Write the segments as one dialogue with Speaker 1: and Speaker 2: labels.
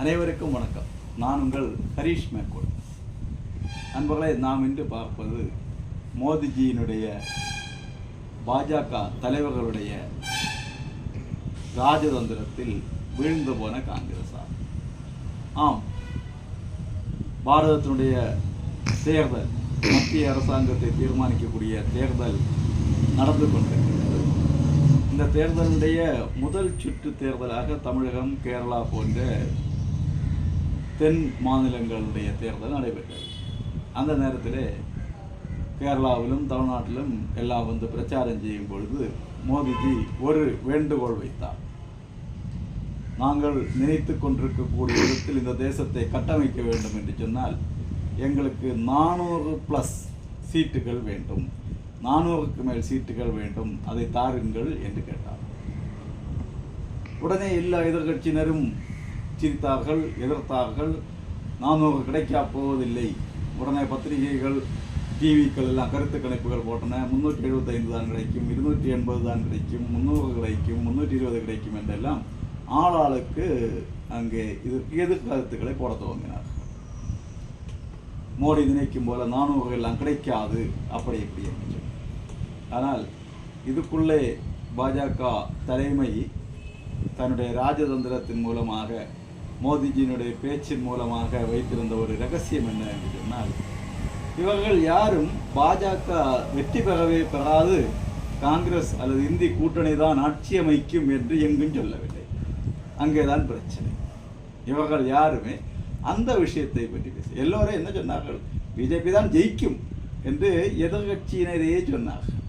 Speaker 1: அனைவருக்கும் வணக்கம். நான் உங்கள் ஹரீஷ் மேக்கோல் நண்பர்களே நாம் இன்று பார்ப்பது மோதிஜியினுடைய பாஜக தலைவர்களுடைய ராஜதந்திரத்தில் வீழ்ந்து போன காங்கிரஸா ஆம் பாரதத்தினுடைய தேர்தல் மத்திய அரசாங்கத்தை தீர்மானிக்கக்கூடிய தேர்தல் நடந்து கொண்டிருக்கிறது. இந்த தேர்தலுடைய முதல் சுற்று தேர்தலாக தமிழகம் கேரளா போன்ற தென் மாநிலங்களுடைய தேர்தல் நடைபெற்றது. அந்த நேரத்தில் கேரளாவிலும் தமிழ்நாட்டிலும் எல்லாம் வந்து பிரச்சாரம் செய்யும் பொழுது மோடிஜி ஒரு வேண்டுகோள் வைத்தார். நாங்கள் நினைத்து கொண்டிருக்கக்கூடிய விதத்தில் இந்த தேசத்தை கட்டமைக்க வேண்டும் என்று சொன்னால் எங்களுக்கு நானூறு ப்ளஸ் சீட்டுகள் வேண்டும். நானூறுக்கு மேல் சீட்டுகள் வேண்டும். அதை தாருங்கள் என்று கேட்டார். உடனே எல்லா எதிர்கட்சியினரும் சிரித்தார்கள் எதிர்த்தார்கள். நானூறு கிடைக்கா போவதில்லை. உடனே பத்திரிகைகள் டிவிக்கள் எல்லாம் கருத்து கணிப்புகள் போட்டன. முந்நூற்றி எழுபத்தைந்து தான் கிடைக்கும் இருநூற்றி எண்பது தான் கிடைக்கும் முந்நூறு கிடைக்கும் முந்நூற்றி இருபது கிடைக்கும் என்றெல்லாம் ஆளாளுக்கு அங்கே இதற்கு எதிர்கருத்துக்களை போட துவங்கினார் மோடி நினைக்கும் போல நானூறு எல்லாம் கிடைக்காது அப்படி இப்படி என்று ஆனால் இதுக்குள்ளே பாஜக தலைமை தன்னுடைய ராஜதந்திரத்தின் மூலமாக மோதிஜியினுடைய பேச்சின் மூலமாக வைத்திருந்த ஒரு ரகசியம் என்ன என்று சொன்னால் இவர்கள் யாரும் பாஜக வெற்றி பெறவே பெறாது காங்கிரஸ் அல்லது இந்தி கூட்டணி தான் ஆட்சி அமைக்கும் என்று எங்கும் சொல்லவில்லை. அங்கேதான் பிரச்சனை. இவர்கள் யாருமே அந்த விஷயத்தை பற்றி பேச எல்லோரும் என்ன சொன்னார்கள்? பிஜேபி தான் ஜெயிக்கும் என்று எதிர்கட்சியினரையே சொன்னார்கள்.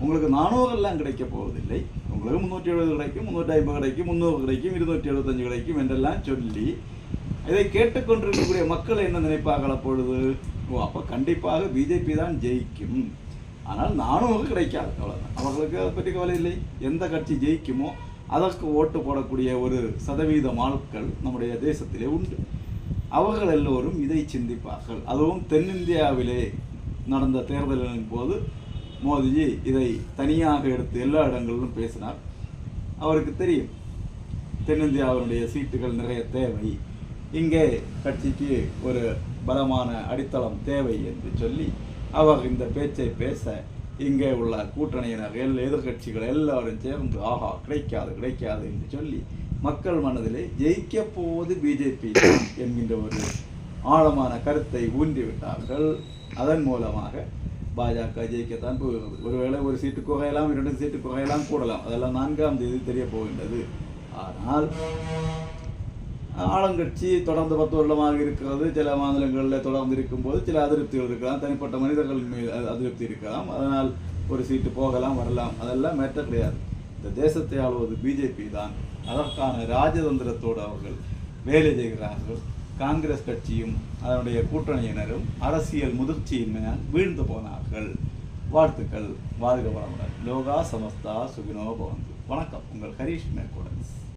Speaker 1: உங்களுக்கு நானூறு எல்லாம் கிடைக்க போவதில்லை. உங்களுக்கு முந்நூற்றி எழுபது கிடைக்கும் முந்நூற்றி ஐம்பது கிடைக்கும் முந்நூறு கிடைக்கும் இருநூற்றி எழுபத்தஞ்சு கிடைக்கும் என்றெல்லாம் சொல்லி இதை கேட்டுக்கொண்டிருக்கக்கூடிய மக்கள் என்ன நினைப்பார்கள் அப்பொழுது ஓ அப்போ கண்டிப்பாக பிஜேபி தான் ஜெயிக்கும் ஆனால் நானும் கிடைக்காது அவ்வளோதான் அவர்களுக்கு அதை பற்றி கவலை இல்லை எந்த கட்சி ஜெயிக்குமோ அதற்கு ஓட்டு போடக்கூடிய ஒரு சதவீதம் ஆட்கள் நம்முடைய தேசத்திலே உண்டு அவர்கள் எல்லோரும் இதை சிந்திப்பார்கள் அதுவும் தென்னிந்தியாவிலே நடந்த தேர்தலின் போது மோதிஜி இதை தனியாக எடுத்து எல்லா இடங்களிலும் பேசினார். அவருக்கு தெரியும் தென்னிந்தியாவினுடைய சீட்டுகள் நிறைய தேவை. இங்கே கட்சிக்கு ஒரு பலமான அடித்தளம் தேவை என்று சொல்லி அவர் இந்த பேச்சை பேச இங்கே உள்ள கூட்டணியினர் எல் எதிர்கட்சிகள் எல்லாரும் சேர்ந்து ஆஹா கிடைக்காது கிடைக்காது என்று சொல்லி மக்கள் மனதிலே ஜெயிக்க போவது பிஜேபி என்கின்ற ஒரு ஆழமான கருத்தை ஊன்றிவிட்டார்கள். அதன் மூலமாக பாஜக ஜெயிக்கத்தான் போகிறது ஒருவேளை ஒரு சீட்டு குறையலாம் இரண்டு சீட்டு குறையலாம் கூடலாம். அதெல்லாம் நான்காம் தேதி தெரிய போகின்றது ஆனால் ஆளுங்கட்சி தொடர்ந்து பத்து வருடமாக இருக்கிறது. சில மாநிலங்களில் தொடர்ந்து இருக்கும்போது சில அதிருப்திகள் இருக்கலாம். தனிப்பட்ட மனிதர்கள் மீது அதிருப்தி இருக்கலாம். அதனால் ஒரு சீட்டு போகலாம் வரலாம். அதெல்லாம் மேட்டர் கிடையாது. இந்த தேசத்தை ஆளுவது பிஜேபி தான். அதற்கான ராஜதந்திரத்தோடு அவர்கள் வேலை செய்கிறார்கள். காங்கிரஸ் கட்சியும் அதனுடைய கூட்டணியினரும் அரசியல் முதிர்ச்சியின்மையால் வீழ்ந்து போனார்கள். வாழ்த்துக்கள். வாழ்க வளமுடன். லோகா சமஸ்தா சுகினோ பவந்து. வணக்கம். உங்கள் ஹரீஷ் மேற்கூடன்